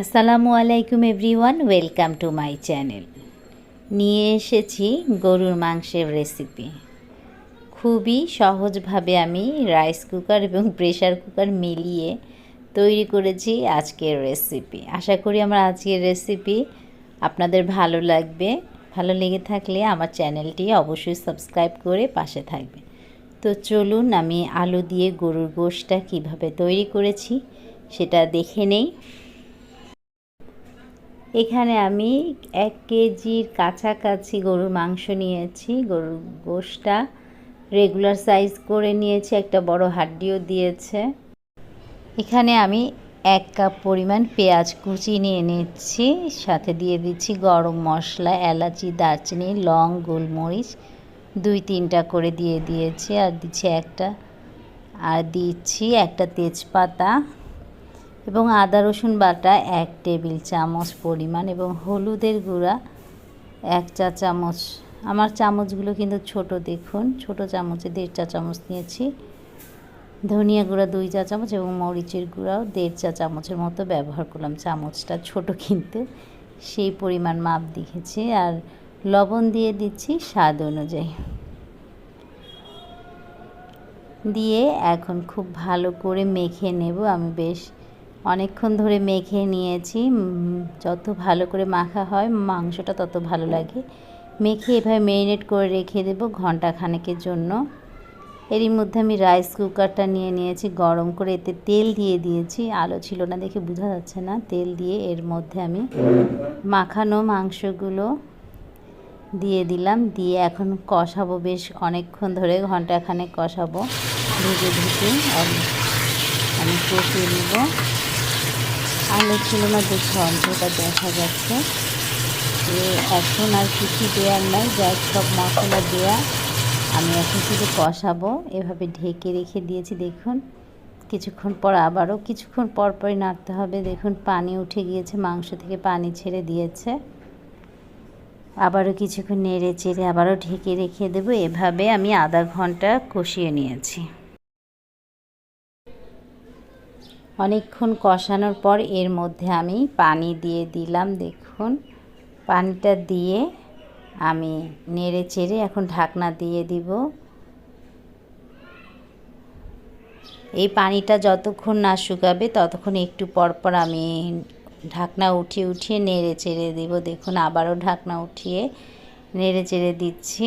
আসসালামু আলাইকুম everyone, welcome to my channel. নিয়ে এসেছি গরুর মাংসের রেসিপি। খুবই সহজভাবে আমি রাইস কুকার এবং প্রেশার কুকার মিলিয়ে তৈরি করেছি আজকের রেসিপি। আশা করি আমার আজকের রেসিপি আপনাদের ভালো লাগবে। ভালো লেগে থাকলে আমার চ্যানেলটি অবশ্যই সাবস্ক্রাইব করে পাশে থাকবে। তো চলুন আমি আলু দিয়ে গরুর গোশটা কীভাবে তৈরি করেছি সেটা দেখে নেই। এখানে আমি এক কেজির কাছাকাছি গরুর মাংস নিয়েছি, গরুর গোশটা। রেগুলার সাইজ করে নিয়েছি, একটা বড় হাড্ডিও দিয়েছে। এখানে আমি এক কাপ পরিমাণ পেঁয়াজ কুচি নিয়ে নিচ্ছি, সাথে দিয়ে দিচ্ছি গরম মশলা, এলাচি, দারচিনি, লং, গোলমরিচ, দুই তিনটা করে দিয়ে দিয়েছি। আর দিচ্ছি একটা, আর দিচ্ছি একটা তেজপাতা। এবং আদা, রসুন বাটা এক টেবিল চামচ পরিমাণ এবং হলুদের গুঁড়া এক চা চামচ। আমার চামচগুলো কিন্তু ছোট, দেখুন, ছোট চামচে দেড় চা চামচ নিয়েছি। ধনিয়া গুঁড়া দুই চা চামচ এবং মরিচের গুঁড়াও দেড় চা চামচের মতো ব্যবহার করলাম। চামচটা ছোট কিন্তু সেই পরিমাণ মাপ দেখেছি আর লবণ দিয়ে দিচ্ছি স্বাদ অনুযায়ী। দিয়ে এখন খুব ভালো করে মেখে নেব। আমি বেশ অনেকক্ষণ ধরে মেখে নিয়েছি। যত ভালো করে মাখা হয়, মাংসটা তত ভালো লাগে। মেখে এভাবে মেরিনেট করে রেখে দেবো ঘণ্টা খানেকের জন্য। এরই মধ্যে আমি রাইস কুকারটা নিয়ে নিয়েছি, গরম করে এতে তেল দিয়ে দিয়েছি। আলো ছিল না দেখে বোঝা যাচ্ছে না। তেল দিয়ে এর মধ্যে আমি মাখানো মাংসগুলো দিয়ে দিলাম। দিয়ে এখন কষাবো বেশ অনেকক্ষণ ধরে ঘন্টাখানেক কষাবো। ঢুকে ঢুকে আমি কষিয়ে নেব। আলো ছিল না দেখে অন্তটা দেখা যাচ্ছে। যে এখন আর কিছু দেওয়ার নাই যা সব মশলা দেওয়া আমি এখন শুধু কষাবো, এভাবে ঢেকে রেখে দিয়েছি, দেখুন। কিছুক্ষণ পর আবারও, কিছুক্ষণ পর পরই নাড়তে হবে। দেখুন, পানি উঠে গিয়েছে, মাংস থেকে পানি ছেড়ে দিয়েছে। আবারও কিছুক্ষণ নেড়ে চেড়ে আবারও ঢেকে রেখে দেবো। এভাবে আমি আধা ঘণ্টা কষিয়ে নিয়েছি। অনেকক্ষণ কষানোর পর এর মধ্যে আমি পানি দিয়ে দিলাম, দেখুন। পানিটা দিয়ে আমি নেড়ে চেড়ে এখন ঢাকনা দিয়ে দিব। এই পানিটা যতক্ষণ না শুকাবে, ততক্ষণ একটু পর পর আমি ঢাকনা উঠিয়ে উঠিয়ে নেড়ে চেড়ে দিব। দেখুন, আবারও ঢাকনা উঠিয়ে নেড়ে চেড়ে দিচ্ছি।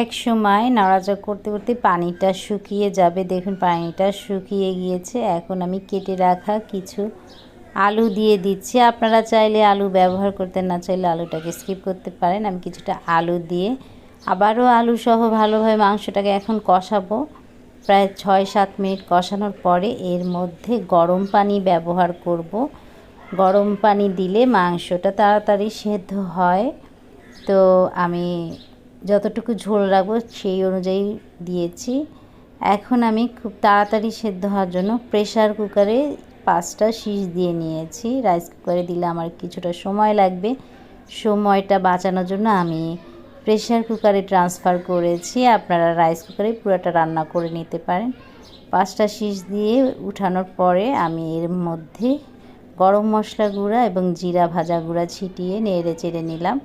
এক সময় নাড়াচাড়া করতে করতে পানিটা শুকিয়ে যাবে। দেখুন, পানিটা শুকিয়ে গিয়েছে। এখন আমি কেটে রাখা কিছু আলু দিয়ে দিচ্ছি। আপনারা চাইলে আলু ব্যবহার করতে না চাইলে আলুটাকে স্কিপ করতে পারেন। আমি কিছুটা আলু দিয়ে আবারও আলু সহ ভালোভাবে মাংসটাকে এখন কষাবো। প্রায় ছয় সাত মিনিট কষানোর পরে এর মধ্যে গরম পানি ব্যবহার করব। গরম পানি দিলে মাংসটা তাড়াতাড়ি সেদ্ধ হয়। তো আমি যতটুকু ঝোল রাখব সেই অনুযায়ী দিয়েছি। এখন আমি খুব তাড়াতাড়ি সেদ্ধ হওয়ার জন্য প্রেশার কুকারে পাঁচটা শীষ দিয়ে নিয়েছি। রাইস কুকারে দিলে আমার কিছুটা সময় লাগবে। সময়টা বাঁচানোর জন্য আমি প্রেশার কুকারে ট্রান্সফার করেছি। আপনারা রাইস কুকারে পুরোটা রান্না করে নিতে পারেন। পাঁচটা শীষ দিয়ে উঠানোর পরে আমি এর মধ্যে গরম মশলা গুঁড়া এবং জিরা ভাজা গুঁড়া ছিটিয়ে নেড়ে চেড়ে নিলাম।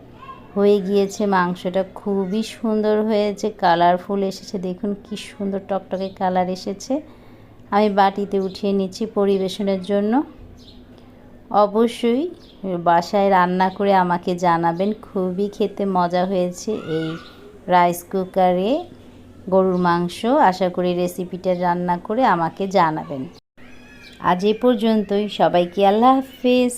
হয়ে গিয়েছে, মাংসটা খুবই সুন্দর হয়েছে কালারফুল এসেছে। দেখুন কি সুন্দর টকটকে কালার এসেছে। আমি বাটিতে উঠিয়ে নিচ্ছি পরিবেশনের জন্য। অবশ্যই বাসায় রান্না করে আমাকে জানাবেন, খুবই খেতে মজা হয়েছে এই রাইস কুকারে গরুর মাংস। আশা করি রেসিপিটা রান্না করে আমাকে জানাবেন। আজ এ পর্যন্তই, সবাইকে আল্লাহ হাফিজ।